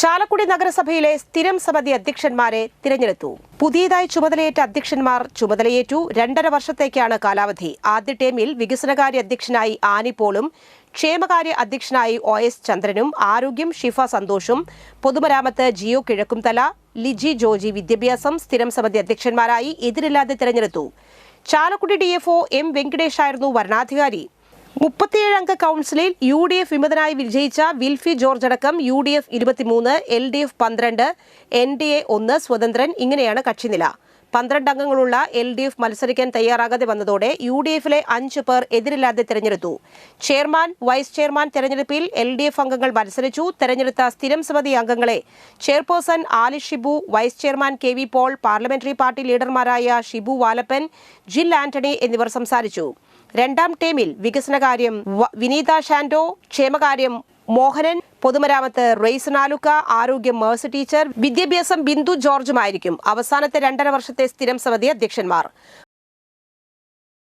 ചാലക്കുടി നഗരസഭയിലെ സ്ഥിരം സമിതി അധ്യക്ഷന്മാരെ തിരഞ്ഞെടുത്തു. പുതിയതായി ചുമതലയേറ്റ അധ്യക്ഷന്മാർ ചുമതലയേറ്റു. രണ്ടര വർഷത്തേക്കാണ് കാലാവധി. ആദ്യ ടേമിൽ വികസനകാര്യ അധ്യക്ഷനായി ആനിപ്പോളും ക്ഷേമകാര്യ അധ്യക്ഷനായി ഒ എസ് ചന്ദ്രനും ആരോഗ്യം ഷിഫ സന്തോഷും പൊതുമരാമത്ത് ജിയോ കിഴക്കുംതല ലിജി ജോജി വിദ്യാഭ്യാസം സ്ഥിരം സമിതി അധ്യക്ഷന്മാരായി എതിരില്ലാതെ തിരഞ്ഞെടുത്തു. ചാലക്കുടി ഡിഎഫ്ഒ എം വെങ്കടേഷായിരുന്നു വരണാധികാരി. മുപ്പത്തിയേഴ് അംഗ കൗൺസിലിൽ യു ഡി എഫ് വിമതനായി വിജയിച്ച വിൽഫി ജോർജ് അടക്കം യു ഡി എഫ് ഇരുപത്തിമൂന്ന് എൽ ഡി എഫ് പന്ത്രണ്ട് എൻ ഡി എ ഒന്ന് സ്വതന്ത്രൻ. ഇങ്ങനെയാണ് കക്ഷിനില. പന്ത്രണ്ട് അംഗങ്ങളുള്ള എൽ ഡി എഫ് മത്സരിക്കാൻ തയ്യാറാകാതെ വന്നതോടെ യു ഡി എഫിലെ അഞ്ച് പേർ എതിരില്ലാതെ തെരഞ്ഞെടുത്തു. ചെയർമാൻ വൈസ് ചെയർമാൻ തെരഞ്ഞെടുപ്പിൽ എൽ ഡി എഫ് അംഗങ്ങൾ മത്സരിച്ചു. തെരഞ്ഞെടുത്ത സ്ഥിരം സമിതി അംഗങ്ങളെ chairperson Ali Shibu vice chairman K V Paul parliamentary party ലീഡർമാരായ Shibu Valappan Jil Antony എന്നിവർ സംസാരിച്ചു. രണ്ടാം ടേമിൽ വികസനകാര്യം വിനീത ഷാൻഡോ ക്ഷേമകാര്യം മോഹനൻ പൊതുമരാമത്ത് റെയ്സൺ ആലുക്ക ആരോഗ്യം മേഴ്സ് ടീച്ചർ വിദ്യാഭ്യാസം ബിന്ദു ജോർജുമായിരിക്കും. അവസാനത്തെ രണ്ടര വർഷത്തെ സ്ഥിരം സമിതി അധ്യക്ഷന്മാർ.